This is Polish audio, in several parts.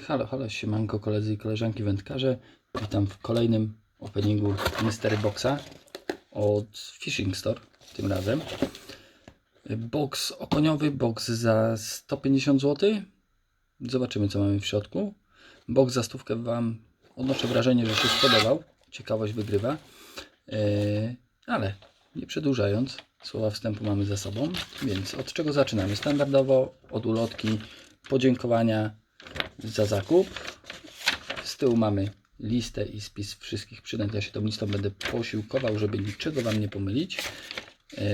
Halo, halo, siemanko koledzy i koleżanki wędkarze. Witam w kolejnym openingu Mystery Boxa od Fishing Store tym razem. Box okoniowy, box za 150 zł. Zobaczymy co mamy w środku. Box za stówkę Wam odnoszę wrażenie, że się spodobał. Ciekawość wygrywa. Eee, ale nie przedłużając, słowa wstępu mamy za sobą, więc od czego zaczynamy? Standardowo od ulotki, podziękowania za zakup. Z tyłu mamy listę i spis wszystkich przynęt. Ja się tą listą będę posiłkował, żeby niczego Wam nie pomylić. E,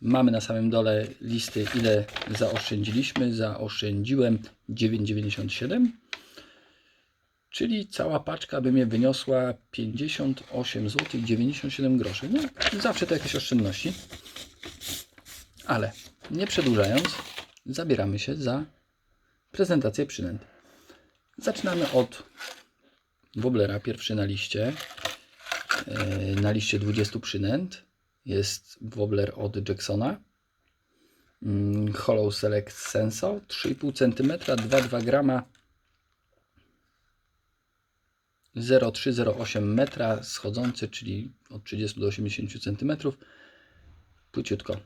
mamy na samym dole listy, ile zaoszczędziliśmy. Zaoszczędziłem 9,97 czyli cała paczka by mnie wyniosła 58 zł 97 groszy. No, zawsze to jakieś oszczędności. Ale nie przedłużając, zabieramy się za prezentację przynęt. Zaczynamy od Wobblera, pierwszy na liście. E, Na liście 20 przynęt jest Wobbler od Jacksona. Mm, Hollow Select Senso 3,5 cm, 2,2 grama 0,308 metra schodzący, czyli od 30 do 80 cm. Płyciutko.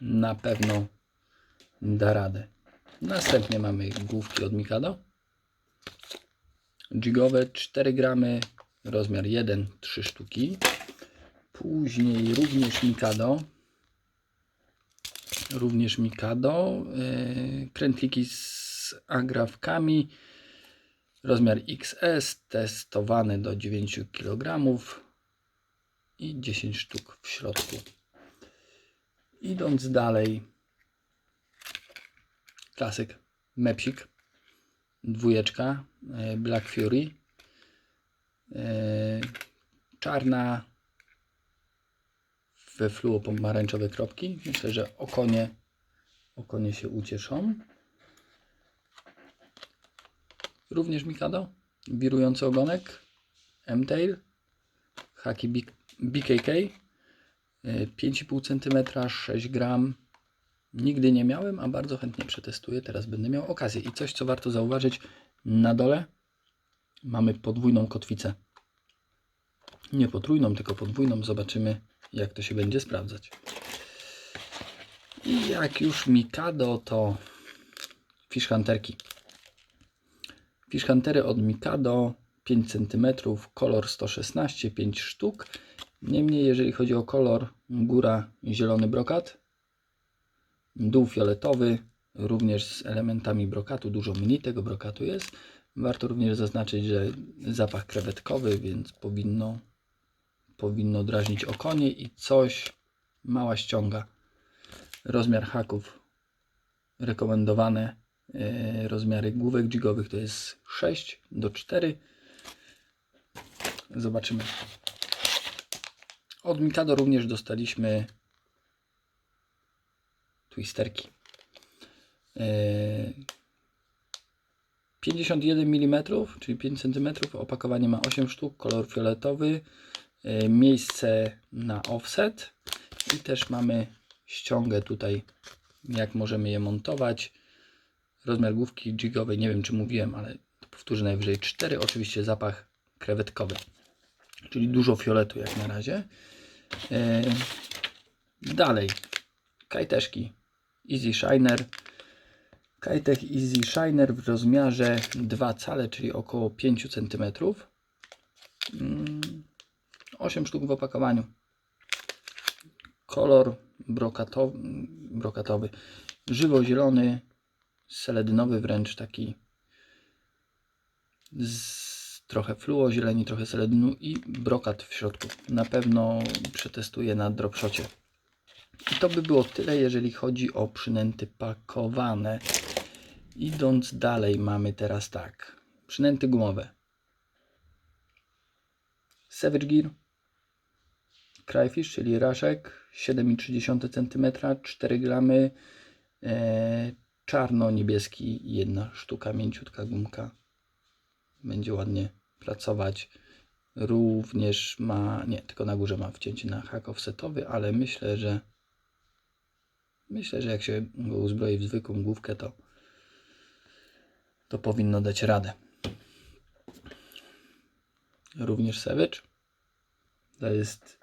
Na pewno da radę. Następnie mamy główki od Mikado. Jigowe 4 gramy, rozmiar 1, 3 sztuki. Później również Mikado. Również Mikado. Yy, krętliki z agrafkami. Rozmiar XS, testowany do 9 kg i 10 sztuk w środku. Idąc dalej, klasyk. Mepsik, dwójeczka. E, Black Fury, e, czarna. We fluo pomarańczowe kropki. Myślę, że okonie, okonie się ucieszą. Również Mikado, wirujący ogonek, M-Tail, haki BKK, e, 5,5 cm, 6 gram. Nigdy nie miałem, a bardzo chętnie przetestuję. Teraz będę miał okazję. I coś, co warto zauważyć, na dole mamy podwójną kotwicę. Nie potrójną, tylko podwójną. Zobaczymy, jak to się będzie sprawdzać. I jak już Mikado, to fish hunterki. Huntery od Mikado 5 cm, kolor 116, 5 sztuk. Niemniej, jeżeli chodzi o kolor, góra zielony brokat, dół fioletowy, również z elementami brokatu, dużo mniej tego brokatu jest. Warto również zaznaczyć, że zapach krewetkowy, więc powinno, powinno drażnić okonie i coś mała ściąga. Rozmiar haków rekomendowane e, rozmiary główek jigowych to jest 6 do 4. Zobaczymy. Od Mikado również dostaliśmy twisterki. E, 51 mm, czyli 5 cm. Opakowanie ma 8 sztuk, kolor fioletowy. E, Miejsce na offset. I też mamy ściągę tutaj, jak możemy je montować. Rozmiar główki jigowej, nie wiem czy mówiłem, ale powtórzę najwyżej 4. Oczywiście zapach krewetkowy, czyli dużo fioletu jak na razie. E, Dalej, kajteszki Easy Shiner. Kajtek Easy Shiner w rozmiarze 2 cale, czyli około 5 cm. 8 sztuk w opakowaniu. Kolor brokatowy, brokatowy żywo-zielony, seledynowy wręcz taki z trochę fluo zieleni, trochę seledynu i brokat w środku. Na pewno przetestuję na dropshocie. I to by było tyle, jeżeli chodzi o przynęty pakowane. Idąc dalej, mamy teraz tak. Przynęty gumowe. Savage Gear. Cryfish, czyli raszek. 7,3 cm, 4 gramy. E, Czarno-niebieski, jedna sztuka, mięciutka gumka. Będzie ładnie pracować. Również ma, nie, tylko na górze ma wcięcie na hak offsetowy, ale myślę, że Myślę, że jak się go uzbroi w zwykłą główkę, to, to powinno dać radę. Również Savage. To jest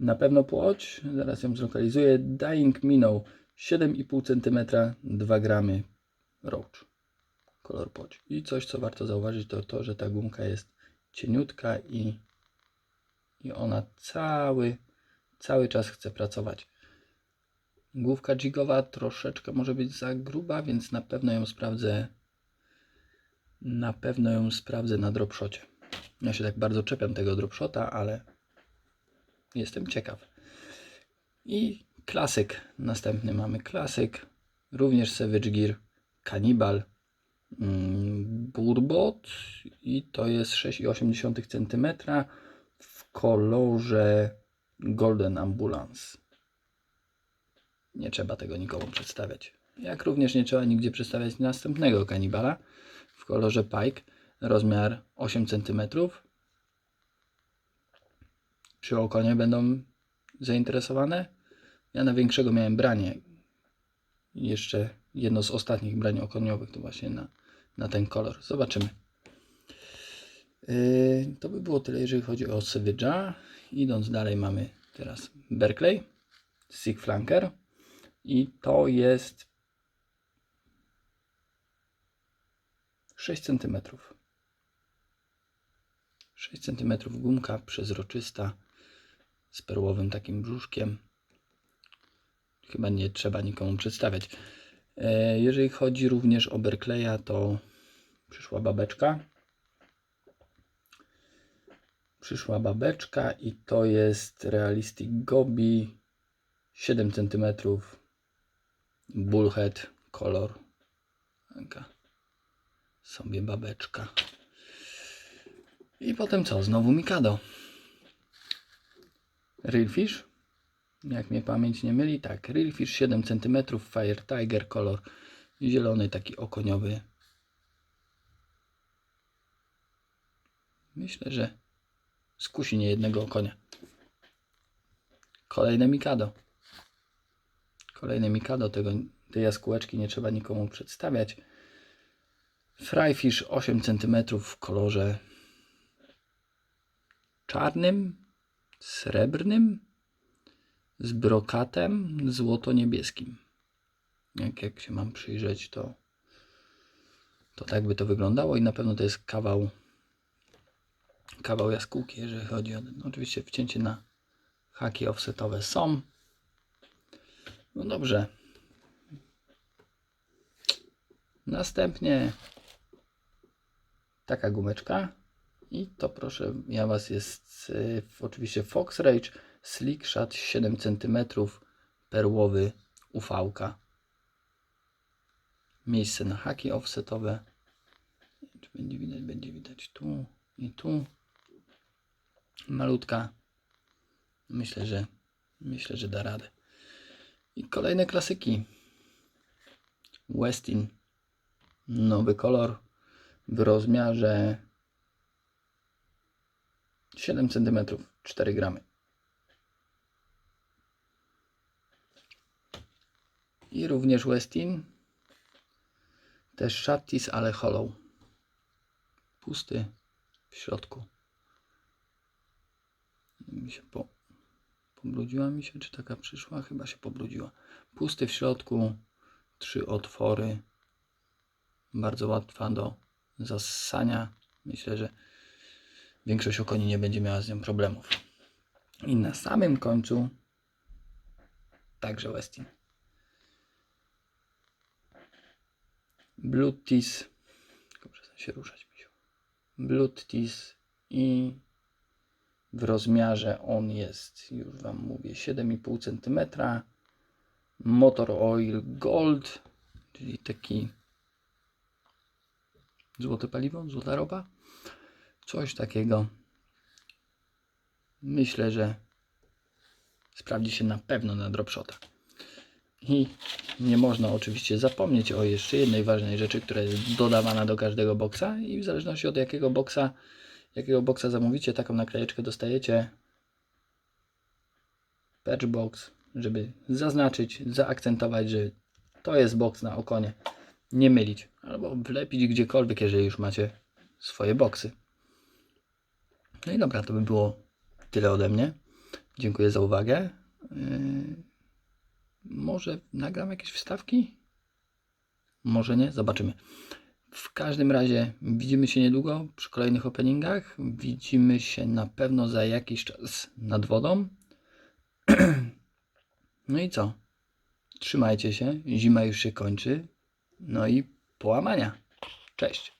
na pewno płoć. Zaraz ją zlokalizuję. Dying minął 7,5 cm, 2 gramy roach. Kolor płoć. I coś, co warto zauważyć, to to, że ta gumka jest cieniutka i, i ona cały, cały czas chce pracować. Główka jigowa troszeczkę może być za gruba, więc na pewno ją sprawdzę. Na pewno ją sprawdzę na dropshocie. Ja się tak bardzo czepiam tego dropshota, ale jestem ciekaw. I klasyk. Następny mamy klasyk. Również Savage Gear. Cannibal. mm, Burbot. I to jest 6,8 cm w kolorze Golden Ambulance. Nie trzeba tego nikomu przedstawiać. Jak również nie trzeba nigdzie przedstawiać następnego kanibala w kolorze Pike, rozmiar 8 cm. Czy okonie będą zainteresowane? Ja na większego miałem branie. Jeszcze jedno z ostatnich brań okoniowych to właśnie na, na ten kolor. Zobaczymy. Yy, to by było tyle, jeżeli chodzi o Savage'a. Idąc dalej mamy teraz Berkeley, Sig Flanker i to jest 6 cm. 6 cm gumka przezroczysta z perłowym takim brzuszkiem. Chyba nie trzeba nikomu przedstawiać. E, Jeżeli chodzi również o Berkleya, to przyszła babeczka. Przyszła babeczka i to jest Realistic Gobi 7 cm Bullhead kolor. Taka sobie babeczka. I potem co? Znowu Mikado. Reelfish. Jak mnie pamięć nie myli, tak. Reelfish 7 cm Fire Tiger kolor zielony, taki okoniowy. Myślę, że skusi nie jednego konia. Kolejne Mikado. Kolejne Mikado, tego, tej jaskółeczki nie trzeba nikomu przedstawiać. Fryfish 8 cm w kolorze czarnym, srebrnym, z brokatem złoto-niebieskim. Jak, jak się mam przyjrzeć, to, to tak by to wyglądało i na pewno to jest kawał kawał jaskółki, jeżeli chodzi o no, oczywiście wcięcie na haki offsetowe są. No dobrze. Następnie taka gumeczka i to proszę, ja Was jest y, oczywiście Fox Rage Slick Shot 7 cm perłowy UV-ka. Miejsce na haki offsetowe. Czy będzie widać? Będzie widać tu i tu. Malutka. Myślę, że myślę, że da radę. I kolejne klasyki. Westin. Nowy kolor w rozmiarze 7 cm, 4 gramy. I również Westin. Też Shattis, ale hollow. Pusty w środku. Mi się po, pobrudziła mi się, czy taka przyszła? Chyba się pobrudziła. Pusty w środku, trzy otwory. Bardzo łatwa do zassania. Myślę, że większość okoni nie będzie miała z nią problemów. I na samym końcu także Westin. Teas. Tylko się ruszać, misiu. Teas i w rozmiarze on jest, już Wam mówię, 7,5 cm. Motor Oil Gold, czyli taki złote paliwo, złota ropa. Coś takiego. Myślę, że sprawdzi się na pewno na dropshota. I nie można oczywiście zapomnieć o jeszcze jednej ważnej rzeczy, która jest dodawana do każdego boksa i w zależności od jakiego boksa, jakiego boksa zamówicie, taką naklejeczkę dostajecie patch box, żeby zaznaczyć, zaakcentować, że to jest boks na okonie. nie mylić. Albo wlepić gdziekolwiek, jeżeli już macie swoje boksy. No i dobra, to by było tyle ode mnie. Dziękuję za uwagę. Yy, może nagram jakieś wstawki? Może nie? Zobaczymy. W każdym razie widzimy się niedługo przy kolejnych openingach. Widzimy się na pewno za jakiś czas nad wodą. No i co? Trzymajcie się. Zima już się kończy. No i połamania. Cześć.